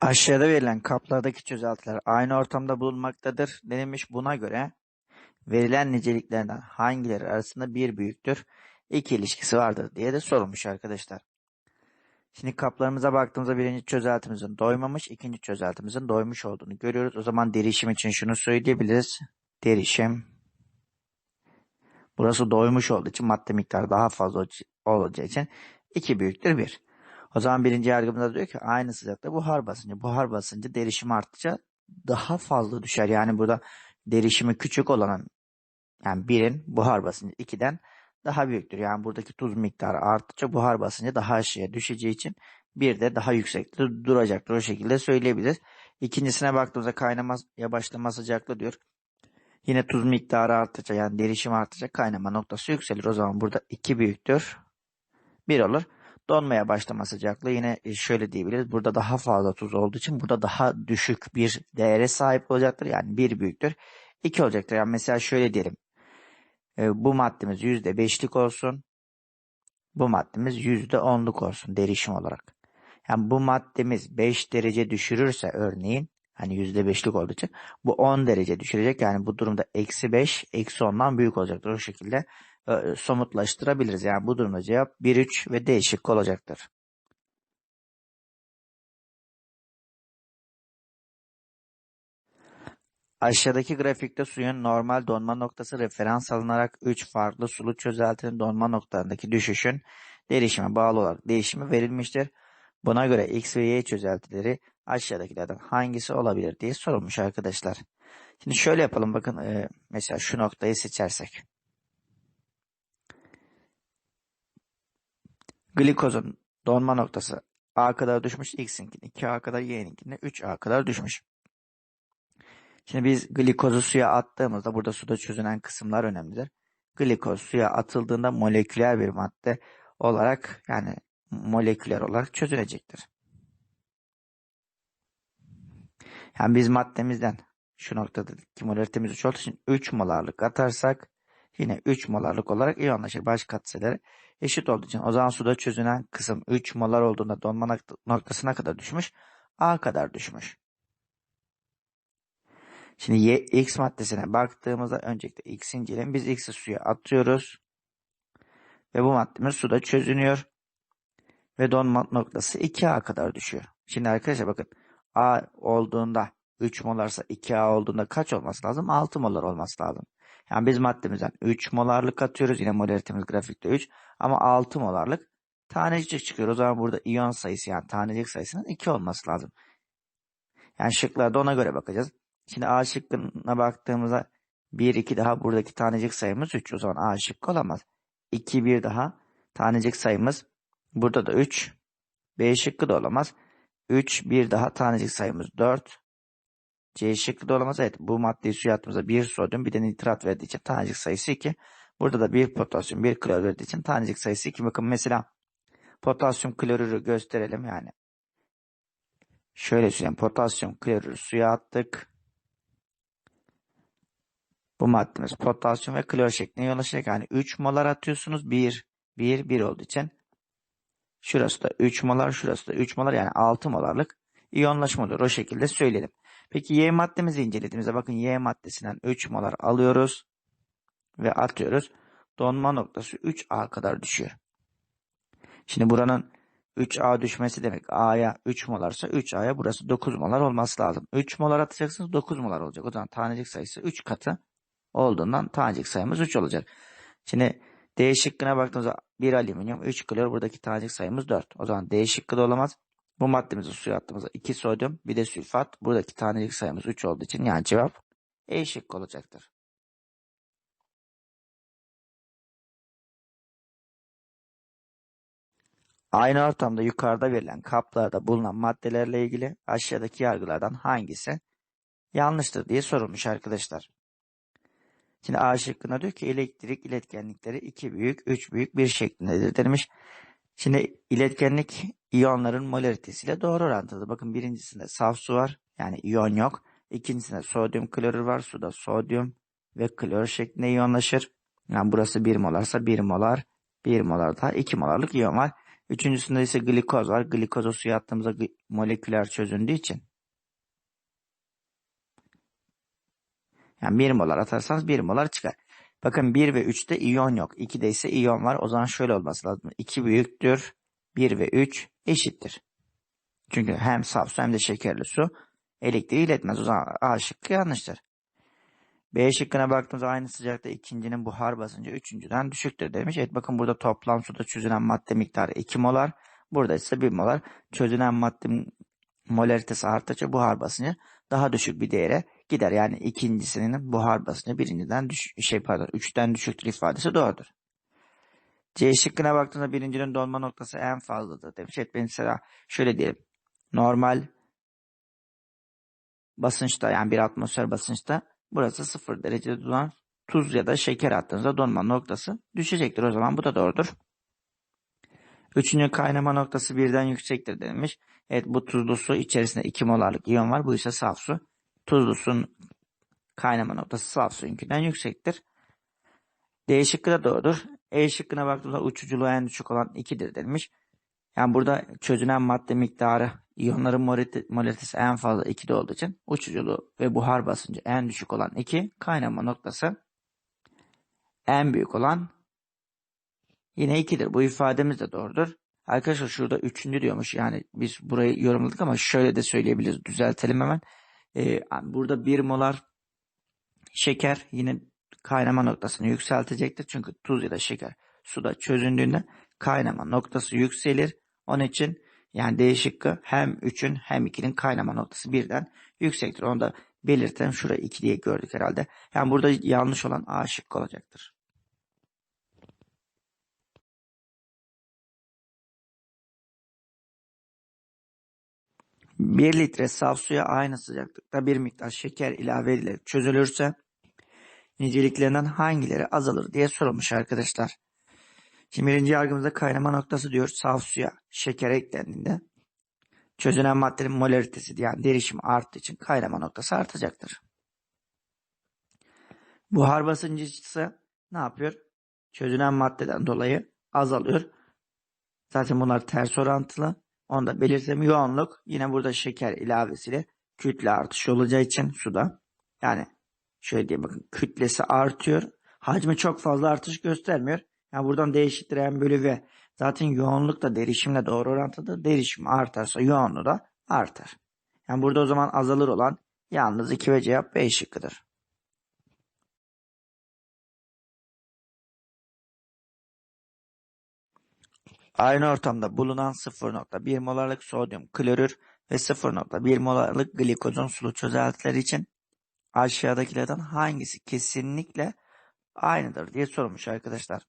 Aşağıda verilen kaplardaki çözeltiler aynı ortamda bulunmaktadır denilmiş. Buna göre verilen niceliklerden hangileri arasında bir büyüktür, iki ilişkisi vardır diye de sorulmuş arkadaşlar. Şimdi kaplarımıza baktığımızda birinci çözeltimizin doymamış, ikinci çözeltimizin doymuş olduğunu görüyoruz. O zaman derişim için şunu söyleyebiliriz. Derişim burası doymuş olduğu için madde miktarı daha fazla olacağı için 2 büyüktür 1. O zaman birinci yargımızda diyor ki aynı sıcakta buhar basıncı. Buhar basıncı derişimi arttıkça daha fazla düşer. Yani burada derişimi küçük olanın yani birin buhar basıncı 2'den daha büyüktür. Yani buradaki tuz miktarı arttıkça buhar basıncı daha aşağıya düşeceği için bir de daha yüksekte duracaktır. O şekilde söyleyebiliriz. İkincisine baktığımızda kaynamaya başlama sıcaklığı diyor. Yine tuz miktarı arttıkça yani derişim arttıkça kaynama noktası yükselir. O zaman burada 2 büyüktür. 1 olur. Donmaya başlama sıcaklığı yine e, şöyle diyebiliriz. Burada daha fazla tuz olduğu için burada daha düşük bir değere sahip olacaktır. Yani 1 büyüktür. 2 olacaktır. Yani mesela şöyle diyelim. E, bu maddemiz %5'lik olsun. Bu maddemiz %10'luk olsun derişim olarak. Yani bu maddemiz 5 derece düşürürse örneğin hani %5'lik olduğu için bu 10 derece düşürecek. Yani bu durumda eksi 5 eksi 10'dan büyük olacaktır. O şekilde e, somutlaştırabiliriz. Yani bu durumda cevap 1, 3 ve D şıkkı olacaktır. Aşağıdaki grafikte suyun normal donma noktası referans alınarak 3 farklı sulu çözeltinin donma noktalarındaki düşüşün derişime bağlı olarak değişimi verilmiştir. Buna göre X ve Y çözeltileri aşağıdakilerden hangisi olabilir diye sorulmuş arkadaşlar. Şimdi şöyle yapalım bakın e, mesela şu noktayı seçersek. Glikozun donma noktası A kadar düşmüş. X'inkine 2A kadar Y'ninkine 3A kadar düşmüş. Şimdi biz glikozu suya attığımızda burada suda çözünen kısımlar önemlidir. Glikoz suya atıldığında moleküler bir madde olarak yani moleküler olarak çözülecektir. Yani biz maddemizden şu noktada ki molaritemiz 3 olduğu için 3 molarlık atarsak yine 3 molarlık olarak iyonlaşır. Baş katsayıları eşit olduğu için o zaman suda çözünen kısım 3 molar olduğunda donma noktasına kadar düşmüş. A kadar düşmüş. Şimdi Y, X maddesine baktığımızda öncelikle X inceleyelim. Biz X'i suya atıyoruz. Ve bu maddemiz suda çözünüyor. Ve donma noktası 2A kadar düşüyor. Şimdi arkadaşlar bakın A olduğunda 3 molarsa 2A olduğunda kaç olması lazım? 6 molar olması lazım. Yani biz maddemizden 3 molarlık atıyoruz. Yine molaritemiz grafikte 3. Ama 6 molarlık tanecik çıkıyor. O zaman burada iyon sayısı yani tanecik sayısının 2 olması lazım. Yani şıklarda ona göre bakacağız. Şimdi A şıkkına baktığımızda 1, 2 daha buradaki tanecik sayımız 3. O zaman A şıkkı olamaz. 2, 1 daha tanecik sayımız burada da 3. B şıkkı da olamaz. 3, 1 daha tanecik sayımız 4. C şıkkı da olamaz. Evet bu maddeyi suya attığımızda 1 sodyum bir de nitrat verdiği için tanecik sayısı 2. Burada da 1 potasyum 1 klor verdiği için tanecik sayısı 2. Bakın mesela potasyum klorürü gösterelim yani. Şöyle söyleyeyim potasyum klorürü suya attık. Bu maddemiz potasyum ve klor şeklinde yolaşacak. Yani 3 molar atıyorsunuz. 1, 1, 1 olduğu için. Şurası da 3 molar, şurası da 3 molar yani 6 molarlık iyonlaşma olur. O şekilde söyleyelim. Peki Y maddemizi incelediğimizde bakın Y maddesinden 3 molar alıyoruz ve atıyoruz. Donma noktası 3A kadar düşüyor. Şimdi buranın 3A düşmesi demek. A'ya 3 molarsa 3A'ya burası 9 molar olması lazım. 3 molar atacaksınız 9 molar olacak. O zaman tanecik sayısı 3 katı olduğundan tanecik sayımız 3 olacak. Şimdi D şıkkına baktığımızda 1 alüminyum 3 klor buradaki tanecik sayımız 4. O zaman D şıkkı da olamaz. Bu maddemizi suya attığımızda 2 sodyum bir de sülfat. Buradaki tanecik sayımız 3 olduğu için yani cevap E şıkkı olacaktır. Aynı ortamda yukarıda verilen kaplarda bulunan maddelerle ilgili aşağıdaki yargılardan hangisi yanlıştır diye sorulmuş arkadaşlar. Şimdi A şıkkında diyor ki elektrik iletkenlikleri 2 büyük, 3 büyük, 1 şeklindedir demiş. Şimdi iletkenlik iyonların molaritesiyle doğru orantılı. Bakın birincisinde saf su var. Yani iyon yok. İkincisinde sodyum klorür var. Suda sodyum ve klor şeklinde iyonlaşır. Yani burası 1 molarsa 1 molar, 1 molar daha 2 molarlık iyon var. Üçüncüsünde ise glikoz var. Glikozu suya attığımızda moleküler çözündüğü için. Yani 1 molar atarsanız 1 molar çıkar. Bakın 1 ve 3'te iyon yok. 2'de ise iyon var. O zaman şöyle olması lazım. 2 büyüktür. 1 ve 3 eşittir. Çünkü hem saf su hem de şekerli su elektriği iletmez. O zaman A şıkkı yanlıştır. B şıkkına baktığımızda aynı sıcakta ikincinin buhar basıncı üçüncüden düşüktür demiş. Evet bakın burada toplam suda çözünen madde miktarı 2 molar. Burada ise 1 molar. Çözünen madde molaritesi arttıkça buhar basıncı daha düşük bir değere gider. Yani ikincisinin buhar basıncı birinciden düş şey pardon üçten düşüktür ifadesi doğrudur. C şıkkına baktığımda birincinin donma noktası en fazladır demiş. Evet mesela şöyle diyelim. Normal basınçta yani bir atmosfer basınçta burası sıfır derecede duran tuz ya da şeker attığınızda donma noktası düşecektir. O zaman bu da doğrudur. Üçüncü kaynama noktası birden yüksektir denilmiş. Evet bu tuzlu su içerisinde 2 molarlık iyon var. Bu ise saf su. Tuzlu suyun kaynama noktası saf suyunkinden yüksektir. D şıkkı da doğrudur. E şıkkına baktığımızda uçuculuğu en düşük olan 2'dir denilmiş. Yani burada çözünen madde miktarı iyonların molaritesi en fazla 2'de olduğu için uçuculuğu ve buhar basıncı en düşük olan 2, kaynama noktası en büyük olan yine 2'dir. Bu ifademiz de doğrudur. Arkadaşlar şurada üçüncü diyormuş. Yani biz burayı yorumladık ama şöyle de söyleyebiliriz. Düzeltelim hemen. Ee, burada 1 molar şeker yine kaynama noktasını yükseltecektir. Çünkü tuz ya da şeker suda çözündüğünde kaynama noktası yükselir. Onun için yani D hem 3'ün hem 2'nin kaynama noktası birden yüksektir. Onu da belirtelim. Şurayı 2 diye gördük herhalde. Yani burada yanlış olan A şıkkı olacaktır. Bir litre saf suya aynı sıcaklıkta bir miktar şeker ilave edilerek çözülürse niceliklerinden hangileri azalır diye sorulmuş arkadaşlar. Şimdi birinci yargımızda kaynama noktası diyor. Saf suya şeker eklendiğinde çözünen maddenin molaritesi yani derişimi arttığı için kaynama noktası artacaktır. Buhar basıncı ise ne yapıyor? Çözünen maddeden dolayı azalıyor. Zaten bunlar ters orantılı. Onu da belirtelim. Yoğunluk yine burada şeker ilavesiyle kütle artışı olacağı için suda. Yani şöyle diye bakın kütlesi artıyor. Hacmi çok fazla artış göstermiyor. Yani buradan D eşittir M bölü V. Zaten yoğunluk da derişimle doğru orantılı. Derişim artarsa yoğunluğu da artar. Yani burada o zaman azalır olan yalnız 2 ve cevap B şıkkıdır. Aynı ortamda bulunan 0.1 molarlık sodyum klorür ve 0.1 molarlık glikozun sulu çözeltileri için aşağıdakilerden hangisi kesinlikle aynıdır diye sorulmuş arkadaşlar.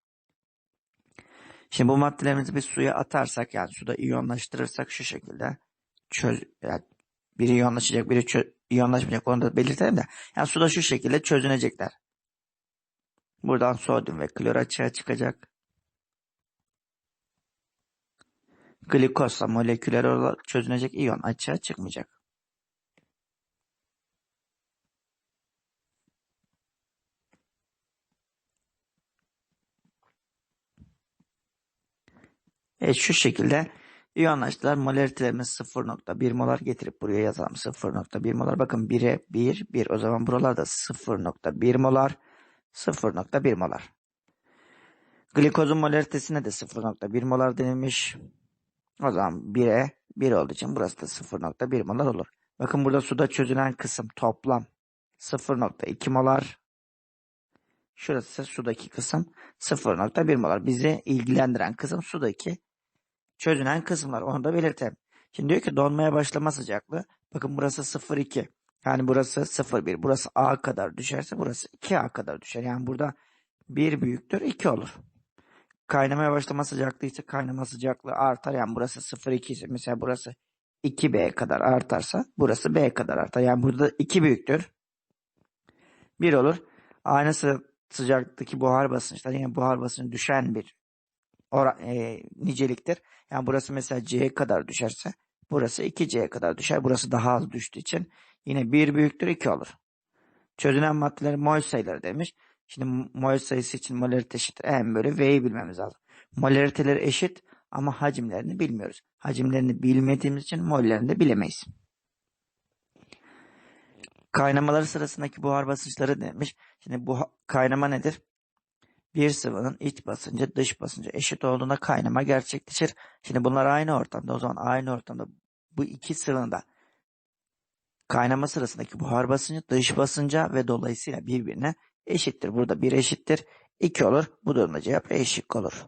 Şimdi bu maddelerimizi bir suya atarsak yani suda iyonlaştırırsak şu şekilde çöz yani biri iyonlaşacak biri çö- iyonlaşmayacak onu da belirtelim de yani suda şu şekilde çözünecekler. Buradan sodyum ve klor açığa çıkacak. Glikozla moleküler olarak çözünecek iyon açığa çıkmayacak. Evet şu şekilde iyonlaştılar. Molaritelerimiz 0.1 molar getirip buraya yazalım. 0.1 molar. Bakın 1'e 1, 1. O zaman buralarda 0.1 molar, 0.1 molar. Glikozun molaritesine de 0.1 molar denilmiş. O zaman 1'e 1 olduğu için burası da 0.1 molar olur. Bakın burada suda çözünen kısım toplam 0.2 molar. Şurası ise sudaki kısım 0.1 molar. Bizi ilgilendiren kısım sudaki çözünen kısımlar. Onu da belirtelim. Şimdi diyor ki donmaya başlama sıcaklığı. Bakın burası 0.2. Yani burası 0.1. Burası A kadar düşerse burası 2A kadar düşer. Yani burada 1 büyüktür 2 olur. Kaynamaya başlama sıcaklığı ise kaynama sıcaklığı artar. Yani burası 0.2 ise mesela burası 2B kadar artarsa burası B kadar artar. Yani burada 2 büyüktür. 1 olur. Aynı sı- sıcaklıktaki buhar basınçlar yine buhar basıncı düşen bir ora, e, niceliktir. Yani burası mesela C'ye kadar düşerse burası 2C'ye kadar düşer. Burası daha az düştüğü için yine 1 büyüktür 2 olur. Çözünen maddelerin mol sayıları demiş. Şimdi mol sayısı için molarite eşittir. M bölü V'yi bilmemiz lazım. Molariteleri eşit Ama hacimlerini bilmiyoruz. Hacimlerini bilmediğimiz için mollerini de bilemeyiz. Kaynamaları sırasındaki buhar basınçları demiş. Şimdi bu kaynama nedir? Bir sıvının iç basıncı dış basıncı eşit olduğunda kaynama gerçekleşir. Şimdi bunlar aynı ortamda. O zaman aynı ortamda bu iki sıvının da kaynama sırasındaki buhar basıncı dış basınca ve dolayısıyla birbirine eşittir. Burada bir eşittir. 2 olur. Bu durumda cevap eşit olur.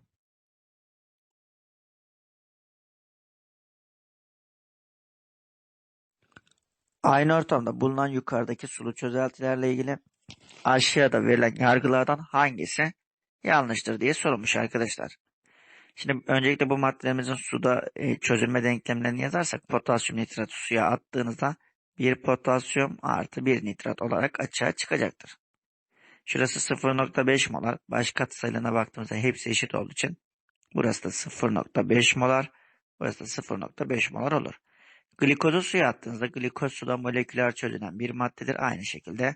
Aynı ortamda bulunan yukarıdaki sulu çözeltilerle ilgili aşağıda verilen yargılardan hangisi yanlıştır diye sorulmuş arkadaşlar. Şimdi öncelikle bu maddelerimizin suda e, çözülme denklemlerini yazarsak potasyum nitratı suya attığınızda bir potasyum artı bir nitrat olarak açığa çıkacaktır. Şurası 0.5 molar. Baş katsayılarına baktığımızda hepsi eşit olduğu için burası da 0.5 molar. Burası da 0.5 molar olur. Glikozu suya attığınızda glikoz suda moleküler çözülen bir maddedir. Aynı şekilde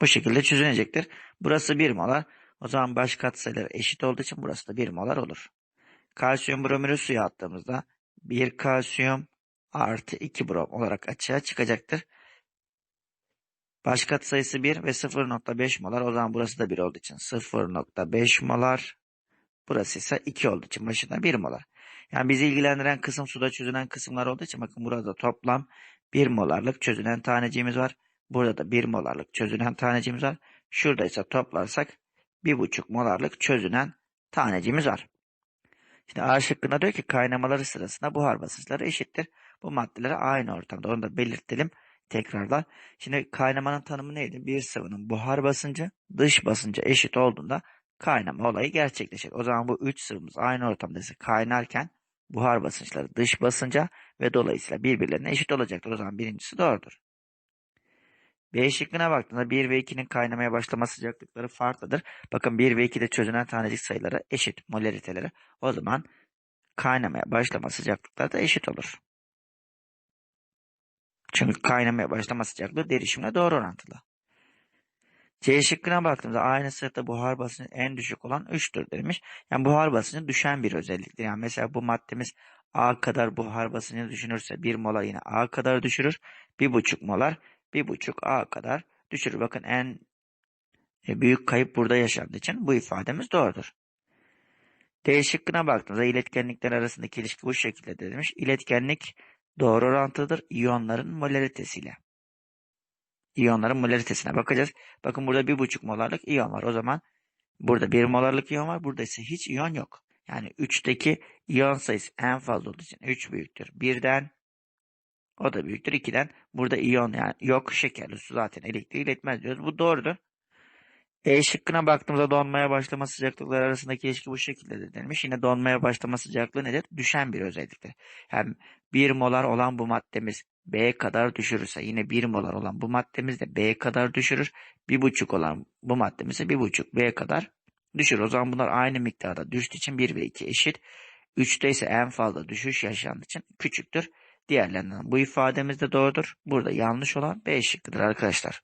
bu şekilde çözünecektir. Burası 1 molar. O zaman baş katsayıları eşit olduğu için burası da 1 molar olur. Kalsiyum bromürü suya attığımızda 1 kalsiyum artı 2 brom olarak açığa çıkacaktır. Baş katsayısı 1 ve 0.5 molar. O zaman burası da 1 olduğu için 0.5 molar. Burası ise 2 olduğu için başında 1 molar. Yani bizi ilgilendiren kısım suda çözülen kısımlar olduğu için bakın burada toplam 1 molarlık çözülen taneciğimiz var. Burada da 1 molarlık çözülen taneciğimiz var. Şurada ise toplarsak 1,5 molarlık çözülen taneciğimiz var. Şimdi A şıkkında diyor ki kaynamaları sırasında buhar basınçları eşittir. Bu maddeler aynı ortamda. Onu da belirtelim tekrarlar. Şimdi kaynamanın tanımı neydi? Bir sıvının buhar basıncı dış basıncı eşit olduğunda kaynama olayı gerçekleşir. O zaman bu üç sıvımız aynı ortamda ise kaynarken buhar basınçları dış basınca ve dolayısıyla birbirlerine eşit olacaktır. O zaman birincisi doğrudur. B şıkkına baktığında 1 ve 2'nin kaynamaya başlama sıcaklıkları farklıdır. Bakın 1 ve 2'de çözünen tanecik sayıları eşit molariteleri. O zaman kaynamaya başlama sıcaklıkları da eşit olur. Çünkü kaynamaya başlama sıcaklığı derişimle doğru orantılı. C şıkkına baktığımızda aynı sırada buhar basıncı en düşük olan 3'tür demiş. Yani buhar basıncı düşen bir özelliktir. Yani mesela bu maddemiz A kadar buhar basıncını düşünürse 1 molar yine A kadar düşürür. 1,5 molar 1,5 A kadar düşürür. Bakın en e, büyük kayıp burada yaşandığı için bu ifademiz doğrudur. D şıkkına baktığımızda iletkenlikler arasındaki ilişki bu şekilde demiş. İletkenlik doğru orantılıdır iyonların molaritesiyle. İyonların molaritesine bakacağız. Bakın burada bir buçuk molarlık iyon var. O zaman burada bir molarlık iyon var. Burada ise hiç iyon yok. Yani 3'teki iyon sayısı en fazla olduğu için 3 büyüktür. 1'den o da büyüktür 2'den. Burada iyon yani yok şekerli su zaten elektriği iletmez diyoruz. Bu doğrudur. E şıkkına baktığımızda donmaya başlama sıcaklıkları arasındaki ilişki bu şekilde denilmiş. Yine donmaya başlama sıcaklığı nedir? Düşen bir özelliktir. Hem 1 molar olan bu maddemiz B kadar düşürürse yine 1 molar olan bu maddemiz de B kadar düşürür. 1,5 olan bu maddemiz de 1,5 B kadar düşürür. O zaman bunlar aynı miktarda düştüğü için 1 ve 2 eşit. 3'te ise en fazla düşüş yaşandığı için küçüktür. Diğerlerinden bu ifademiz de doğrudur. Burada yanlış olan B şıkkıdır arkadaşlar.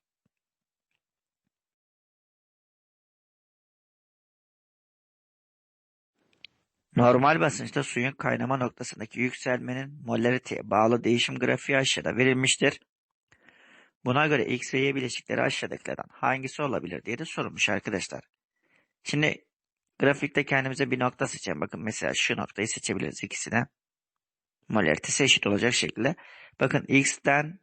Normal basınçta suyun kaynama noktasındaki yükselmenin molariteye bağlı değişim grafiği aşağıda verilmiştir. Buna göre X ve Y bileşikleri aşağıdakilerden hangisi olabilir diye de sorulmuş arkadaşlar. Şimdi grafikte kendimize bir nokta seçelim. Bakın mesela şu noktayı seçebiliriz ikisine. Molaritesi eşit olacak şekilde. Bakın X'ten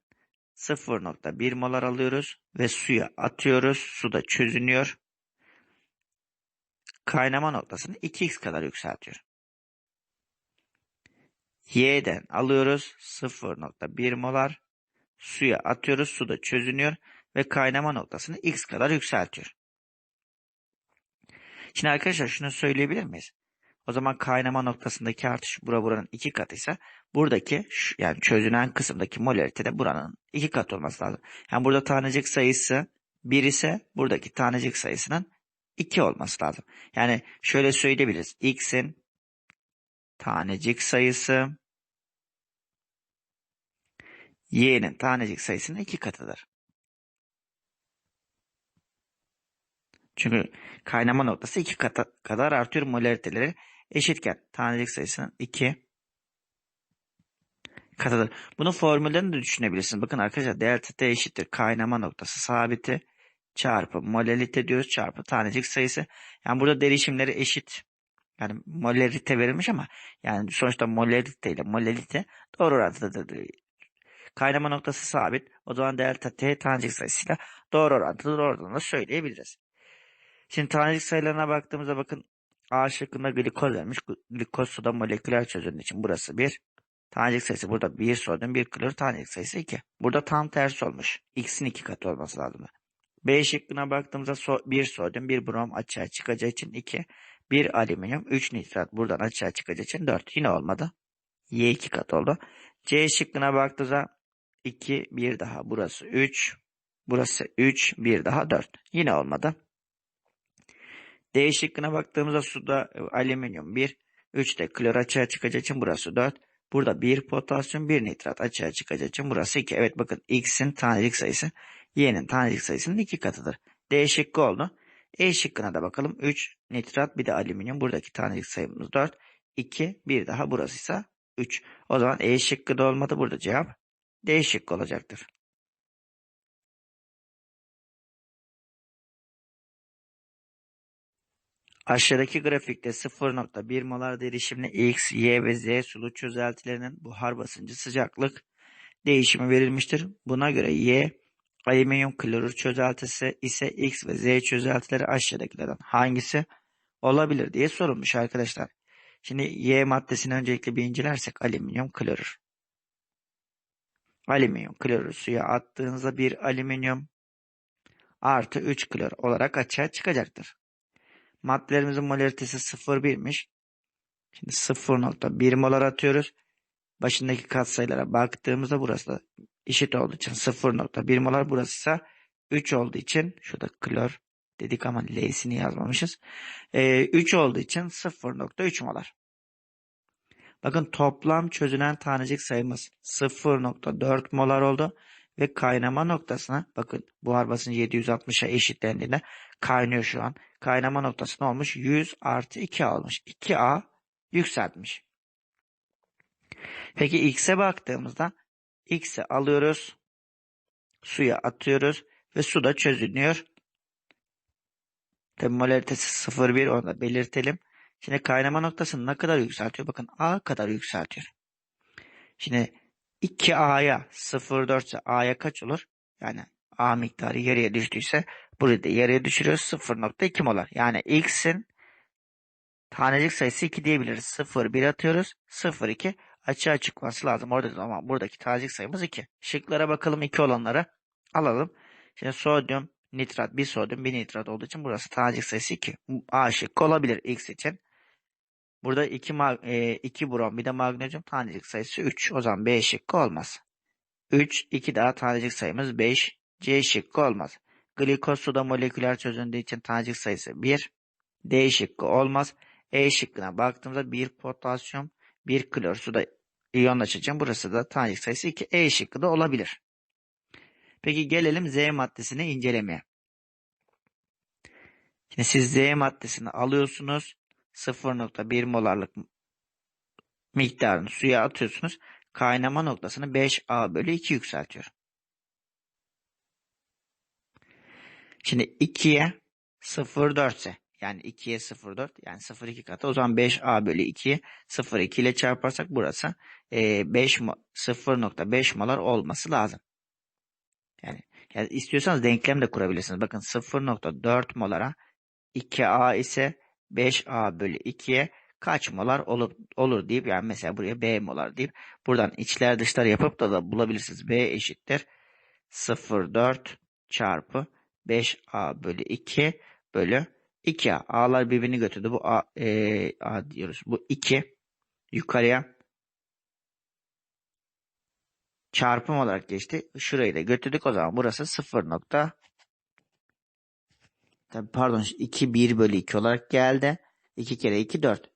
0.1 molar alıyoruz ve suya atıyoruz. Suda çözünüyor kaynama noktasını 2x kadar yükseltiyor. Y'den alıyoruz 0.1 molar suya atıyoruz suda çözünüyor ve kaynama noktasını x kadar yükseltiyor. Şimdi arkadaşlar şunu söyleyebilir miyiz? O zaman kaynama noktasındaki artış bura buranın iki katıysa buradaki yani çözünen kısımdaki molarite de buranın iki katı olması lazım. Yani burada tanecik sayısı 1 ise buradaki tanecik sayısının 2 olması lazım. Yani şöyle söyleyebiliriz. X'in tanecik sayısı Y'nin tanecik sayısının 2 katıdır. Çünkü kaynama noktası 2 kata, kadar artıyor molariteleri eşitken tanelik sayısının 2 katıdır. Bunu formüllerini de düşünebilirsiniz. Bakın arkadaşlar delta T eşittir kaynama noktası sabiti çarpı molalite diyoruz çarpı tanecik sayısı. Yani burada derişimleri eşit. Yani molarite verilmiş ama yani sonuçta molarite ile molalite doğru orantılıdır. Kaynama noktası sabit. O zaman delta T tanecik sayısıyla doğru orantılı oradan da söyleyebiliriz. Şimdi tanecik sayılarına baktığımızda bakın A şıkkında glikoz vermiş. Glikoz suda moleküler çözünürlüğü için burası 1. Tanecik sayısı burada 1 sodyum 1 klor tanecik sayısı 2. Burada tam tersi olmuş. X'in 2 katı olması lazım. B şıkkına baktığımızda so 1 sodyum 1 brom açığa çıkacağı için 2. 1 alüminyum 3 nitrat buradan açığa çıkacağı için 4. Yine olmadı. Y 2 kat oldu. C şıkkına baktığımızda 2 1 daha burası 3. Burası 3 1 daha 4. Yine olmadı. D şıkkına baktığımızda suda e, alüminyum 1. 3 de klor açığa çıkacağı için burası 4. Burada 1 potasyum 1 nitrat açığa çıkacağı için burası 2. Evet bakın X'in tanecik sayısı Y'nin tanecik sayısının 2 katıdır. D şıkkı oldu. E şıkkına da bakalım. 3 nitrat bir de alüminyum. Buradaki tanecik sayımız 4. 2 bir daha burası ise 3. O zaman E şıkkı da olmadı. Burada cevap D şıkkı olacaktır. Aşağıdaki grafikte 0.1 molar derişimli X, Y ve Z sulu çözeltilerinin buhar basıncı sıcaklık değişimi verilmiştir. Buna göre Y alüminyum klorür çözeltisi ise X ve Z çözeltileri aşağıdakilerden hangisi olabilir diye sorulmuş arkadaşlar. Şimdi Y maddesini öncelikle bir incelersek alüminyum klorür. Alüminyum klorür suya attığınızda bir alüminyum artı 3 klor olarak açığa çıkacaktır. Maddelerimizin molaritesi 0,1'miş. Şimdi 0.1 molar atıyoruz. Başındaki katsayılara baktığımızda burası da eşit olduğu için 0.1 molar. Burası ise 3 olduğu için şurada klor dedik ama L'sini yazmamışız. Ee, 3 olduğu için 0.3 molar. Bakın toplam çözünen tanecik sayımız 0.4 molar oldu. Ve kaynama noktasına bakın buhar basıncı 760'a eşitlendiğinde kaynıyor şu an. Kaynama noktası ne olmuş? 100 artı 2A olmuş. 2A yükseltmiş. Peki X'e baktığımızda X'i alıyoruz. Suya atıyoruz. Ve suda çözünüyor. Tabi molaritesi 0,1 onu da belirtelim. Şimdi kaynama noktasını ne kadar yükseltiyor? Bakın A kadar yükseltiyor. Şimdi 2A'ya 0,4 ise A'ya kaç olur? Yani A miktarı yarıya düştüyse burayı da yarıya düşürüyoruz. 0.2 molar. Yani X'in tanecik sayısı 2 diyebiliriz. 0, 1 atıyoruz. 0, 2 açığa çıkması lazım. Orada ama buradaki tanecik sayımız 2. Şıklara bakalım 2 olanları alalım. Şimdi sodyum, nitrat, bir sodyum, bir nitrat olduğu için burası tanecik sayısı 2. A şıkkı olabilir X için. Burada 2 e, iki brom bir de magnezyum tanecik sayısı 3. O zaman B şıkkı olmaz. 3, 2 daha tanecik sayımız 5. C şıkkı olmaz. Glikoz suda moleküler çözündüğü için tanecik sayısı 1. D şıkkı olmaz. E şıkkına baktığımızda 1 potasyum, 1 klor suda iyonlaşacağım. Burası da tanecik sayısı 2. E şıkkı da olabilir. Peki gelelim Z maddesini incelemeye. Şimdi siz Z maddesini alıyorsunuz. 0.1 molarlık miktarını suya atıyorsunuz. Kaynama noktasını 5A bölü 2 yükseltiyor. Şimdi 2'ye 0,4 ise yani 2'ye 0,4 yani 0,2 katı o zaman 5A bölü 2'yi 0,2 ile çarparsak burası e, 5 0.5 molar olması lazım. Yani, yani istiyorsanız denklem de kurabilirsiniz. Bakın 0.4 molara 2A ise 5A bölü 2'ye kaç molar olur, olur deyip yani mesela buraya B molar deyip buradan içler dışlar yapıp da, da bulabilirsiniz. B eşittir 0,4 çarpı 5A bölü 2 bölü 2A. A'lar birbirini götürdü. Bu A, e, A diyoruz. Bu 2 yukarıya çarpım olarak geçti. Şurayı da götürdük. O zaman burası 0 nokta pardon 2 1 bölü 2 olarak geldi. 2 kere 2 4.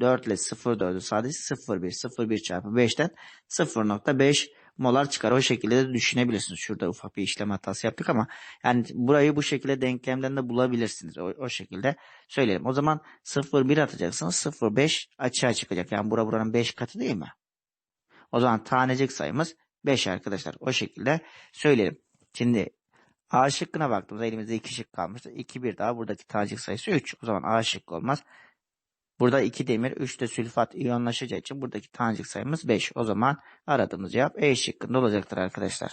4 ile 0 4'ü sadece 0 1 0 1 çarpı 5'ten 0.5 molar çıkar. O şekilde de düşünebilirsiniz. Şurada ufak bir işlem hatası yaptık ama yani burayı bu şekilde denklemden de bulabilirsiniz. O, o şekilde söyleyelim. O zaman 0,1 atacaksınız. 0,5 açığa çıkacak. Yani bura buranın 5 katı değil mi? O zaman tanecik sayımız 5 arkadaşlar. O şekilde söyleyelim. Şimdi A şıkkına baktığımızda elimizde 2 şık kalmıştı. 2 bir daha buradaki tanecik sayısı 3. O zaman A şıkkı olmaz. Burada 2 demir, 3 de sülfat iyonlaşacağı için buradaki tanecik sayımız 5. O zaman aradığımız cevap E şıkkında olacaktır arkadaşlar.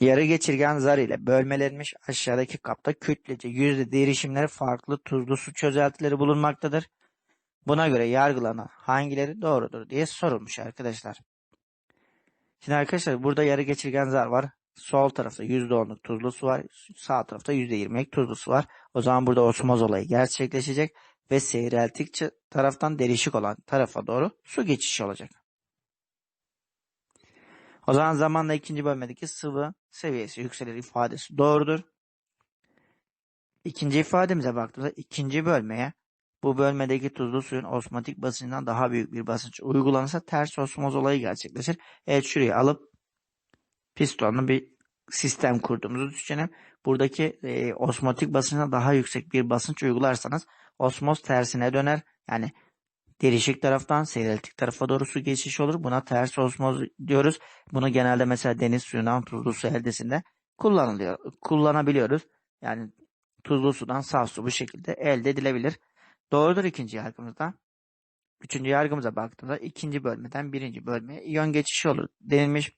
Yarı geçirgen zar ile bölmelenmiş aşağıdaki kapta kütlece yüzde derişimleri farklı tuzlu su çözeltileri bulunmaktadır. Buna göre yargılanan hangileri doğrudur diye sorulmuş arkadaşlar. Şimdi arkadaşlar burada yarı geçirgen zar var. Sol tarafta %10'luk tuzlu su var. Sağ tarafta %20'lik tuzlu su var. O zaman burada osmoz olayı gerçekleşecek ve seyreltikçe taraftan derişik olan tarafa doğru su geçişi olacak. O zaman zamanla ikinci bölmedeki sıvı seviyesi yükselir ifadesi doğrudur. İkinci ifademize baktığımızda ikinci bölmeye bu bölmedeki tuzlu suyun osmotik basıncından daha büyük bir basınç uygulanırsa ters osmoz olayı gerçekleşir. Evet şuraya alıp pistonlu bir sistem kurduğumuzu düşünelim. Buradaki e, osmotik basıncına daha yüksek bir basınç uygularsanız osmoz tersine döner. Yani derişik taraftan seyreltik tarafa doğru su geçişi olur. Buna ters osmoz diyoruz. Bunu genelde mesela deniz suyundan tuzlu su eldesinde kullanılıyor, kullanabiliyoruz. Yani tuzlu sudan saf su bu şekilde elde edilebilir. Doğrudur ikinci yargımızda. Üçüncü yargımıza baktığımızda ikinci bölmeden birinci bölmeye iyon geçişi olur denilmiş.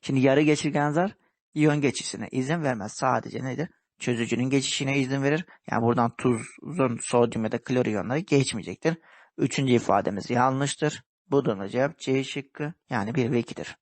Şimdi yarı geçirgen zar iyon geçişine izin vermez. Sadece nedir? Çözücünün geçişine izin verir. Yani buradan tuzun sodyum ya da klor iyonları geçmeyecektir. Üçüncü ifademiz yanlıştır. Bu da cevap C şıkkı yani 1 ve 2'dir.